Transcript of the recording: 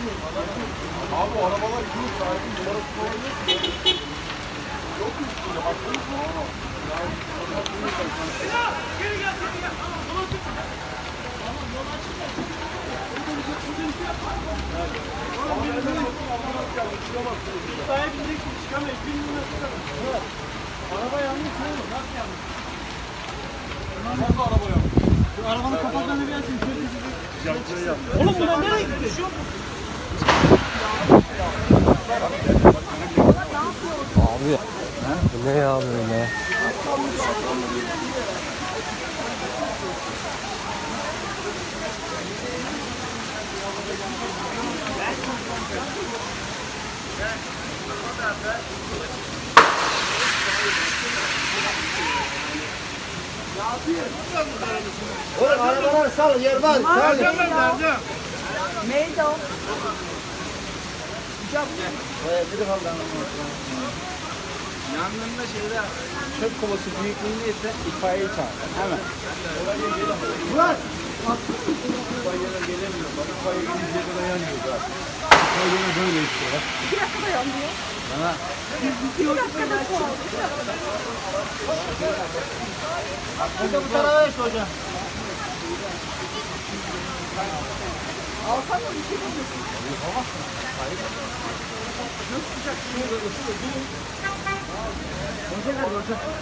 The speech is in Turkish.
Abi o arabalar kim sahibi? Numarası falan yok üstünde baktınız mı ama? Yani onlar bunu Nasıl araba yaptı? Arabanın kapaklarını bir açın. Oğlum bunlar nereye gitti? Abi. Bu ne ya böyle? Oğlum arabalar sal yer var. Sal. Meydan. Yangında şeyde çöp kovası büyüklüğündeyse itfaiyeyi çağır. Hemen. Murat. İtfaiyeler gelemiyor. Bak itfaiye gelince kadar yanmıyor zaten. İtfaiyeler böyle işte. ya. Bir dakikada yanmıyor. Bana. Bir dakikada çoğaldı. Burada bu tarafa işte hocam. Alsan da bir şey olmasın. Hoca nerede hoca?